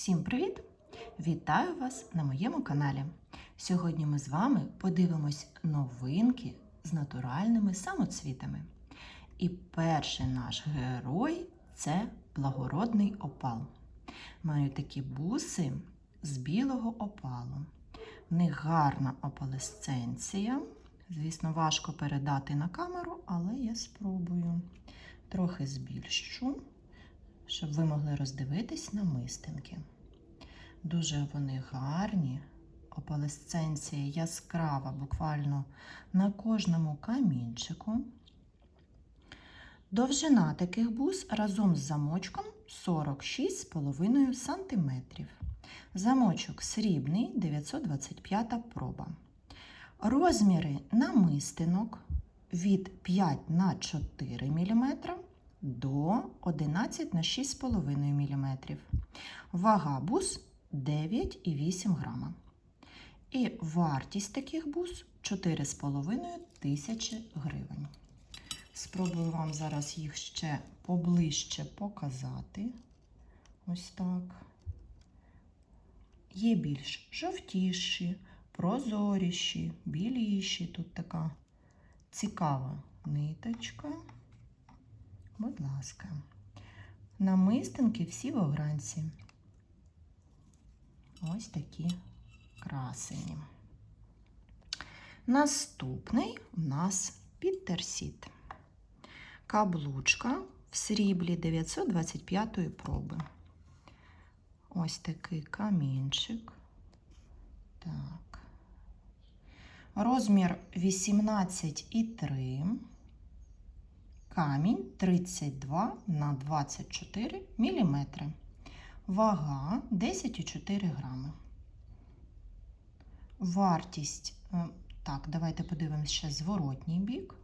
Всім привіт! Вітаю вас на моєму каналі. Сьогодні ми з вами подивимось новинки з натуральними самоцвітами. І перший наш герой це благородний опал. Маю такі буси з білого опалу. В них гарна опалесценція. Звісно, важко передати на камеру, але я спробую. Трохи збільшу, щоб ви могли роздивитись на мистинки. Дуже вони гарні. Опалесценція яскрава, буквально на кожному камінчику. Довжина таких бус разом з замочком 46,5 см. Замочок срібний 925 проба. Розміри намистинок від 5 на 4 мм до 11 на 6,5 мм. Вага бус 9,8 грама. І вартість таких бус 4,5 тисячі гривень. Спробую вам зараз їх ще поближче показати. Ось так. Є більш жовтіші, прозоріші, біліші. Тут така цікава ниточка. Будь ласка. Намистинки всі в огранці. Ось такі красені. Наступний у нас підтерсіт. Каблучка в сріблі 925 проби. Ось такий камінчик. Так. Розмір 18,3. Камінь 32 на 24 мм. Вага 10,4 грами. Вартість, е, так, давайте подивимося ще зворотній бік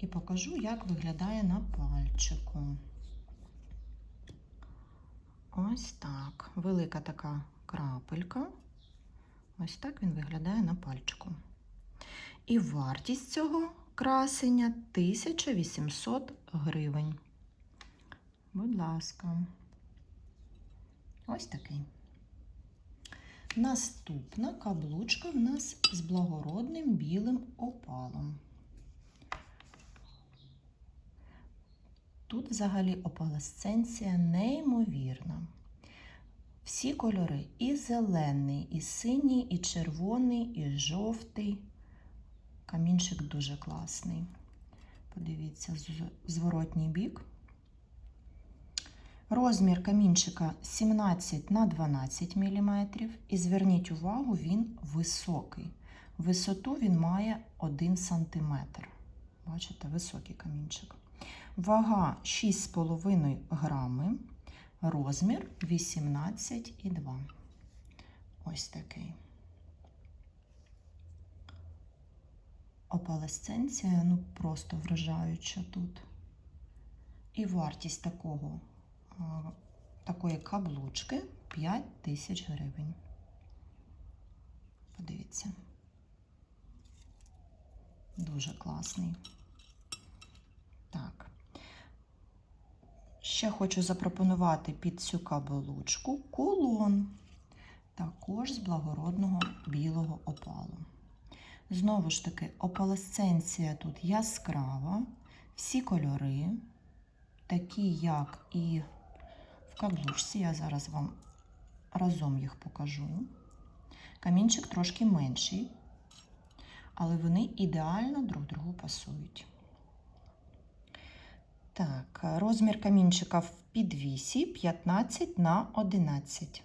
і покажу, як виглядає на пальчику. Ось так. Велика така крапелька. Ось так він виглядає на пальчику. І вартість цього красення 1800 гривень. Будь ласка. Ось такий. Наступна каблучка в нас з благородним білим опалом. Тут взагалі опалесценція неймовірна. Всі кольори і зелений, і синій, і червоний, і жовтий. Камінчик дуже класний. Подивіться, зворотній бік. Розмір камінчика 17 на 12 мм. І зверніть увагу, він високий. Висоту він має 1 см. Бачите, високий камінчик. Вага 6,5 грами. Розмір 18,2. Ось такий. Опалесценція, ну просто вражаюча тут. І вартість такого, такої каблучки 5 тисяч гривень. Подивіться. Дуже класний. Так. Ще хочу запропонувати під цю каблучку кулон, також з благородного білого опалу. Знову ж таки, опалесценція тут яскрава, всі кольори, такі, як і в каблучці, я зараз вам разом їх покажу. Камінчик трошки менший, але вони ідеально друг другу пасують. Так, розмір камінчика в підвісі 15 на 11.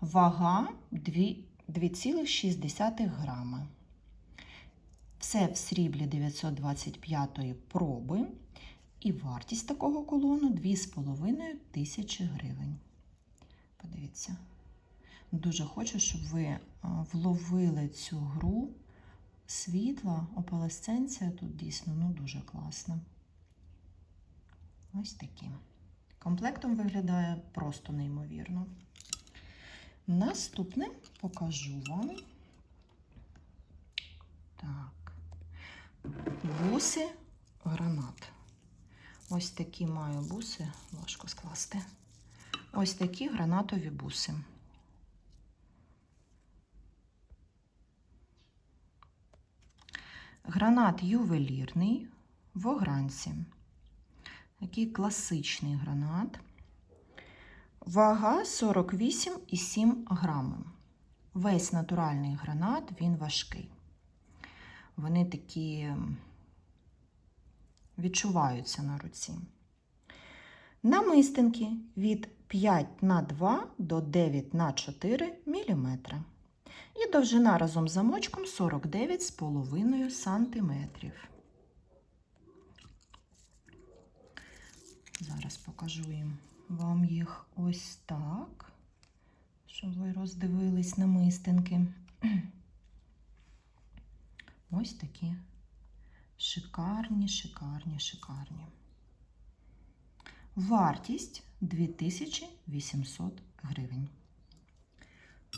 Вага 2,6 грами. Все в сріблі 925 проби. І вартість такого колону 2,5 тисячі гривень. Подивіться. Дуже хочу, щоб ви вловили цю гру світла, опалесценція тут дійсно ну, дуже класна. Ось такі. Комплектом виглядає просто неймовірно. Наступне покажу вам. Так, буси гранат. Ось такі маю буси, важко скласти. ось такі гранатові буси. Гранат ювелірний в огранці. Такий класичний гранат. Вага 48,7 грами. Весь натуральний гранат, він важкий. Вони такі відчуваються на руці. Намистинки від 5 на 2 до 9 на 4 мм. І довжина разом з замочком 49,5 см. Зараз покажу їм вам їх ось так, щоб ви роздивились намистинки. Ось такі шикарні, шикарні, шикарні. Вартість 2800 гривень.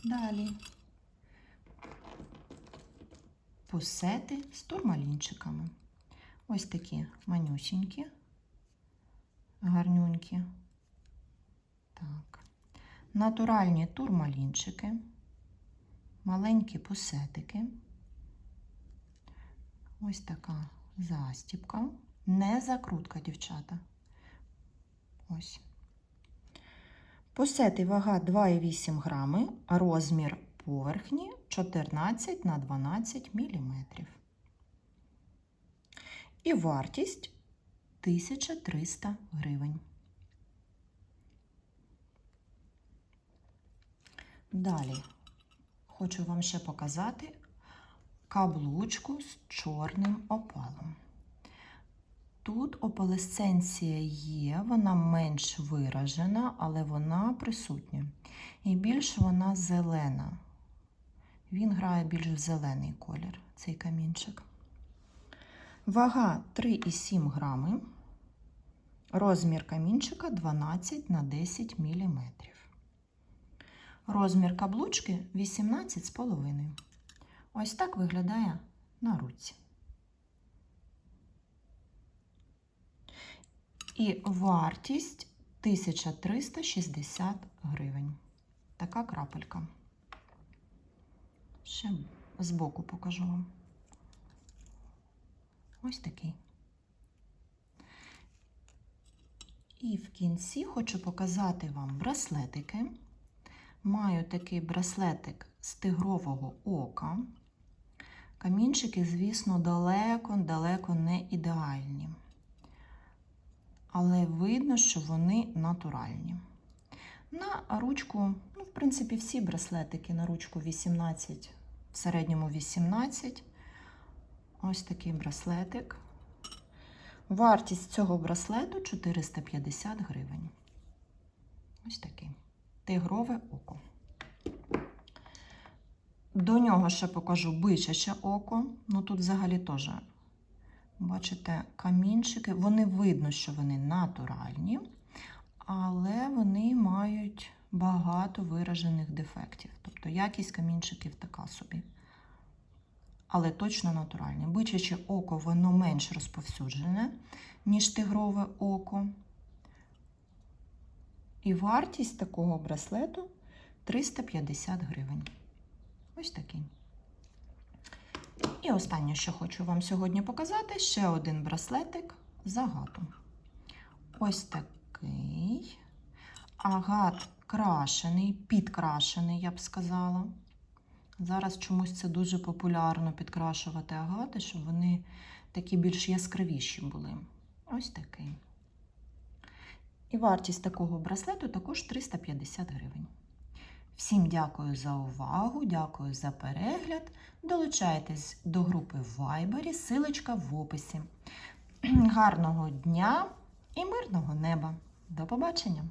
Далі пусети з турмалінчиками. Ось такі манюсінькі, гарнюнькі. Так. Натуральні турмалінчики, маленькі пусетики. Ось така застіпка. Не закрутка, дівчата. Ось. Пусети вага 2,8 грами, розмір поверхні 14 на 12 мм. І вартість 1300 гривень. Далі хочу вам ще показати каблучку з чорним опалом. Тут опалесценція є, вона менш виражена, але вона присутня. І більш вона зелена. Він грає більш в зелений колір, цей камінчик. Вага 3,7 грами. Розмір камінчика 12 на 10 мм. Розмір каблучки 18,5. Ось так виглядає на руці. І вартість 1360 гривень. Така крапелька. Ще збоку покажу вам. Ось такий. І в кінці хочу показати вам браслетики. Маю такий браслетик з тигрового ока. Камінчики, звісно, далеко-далеко не ідеальні. Але видно, що вони натуральні. На ручку, ну, в принципі, всі браслетики на ручку 18, в середньому 18. Ось такий браслетик. Вартість цього браслету 450 гривень. Ось такий тигрове око. До нього ще покажу бичаче око. Ну тут взагалі теж, бачите, камінчики. Вони видно, що вони натуральні, але вони мають багато виражених дефектів. Тобто якість камінчиків така собі. Але точно натуральні. Бичаче око, воно менш розповсюджене, ніж тигрове око. І вартість такого браслету 350 гривень. Ось такий. І останнє, що хочу вам сьогодні показати, ще один браслетик з агатом. Ось такий агат крашений, підкрашений, я б сказала. Зараз чомусь це дуже популярно підкрашувати агати, щоб вони такі більш яскравіші були. Ось такий. І вартість такого браслету також 350 гривень. Всім дякую за увагу, дякую за перегляд. Долучайтесь до групи в Viber, силочка в описі. Гарного дня і мирного неба! До побачення!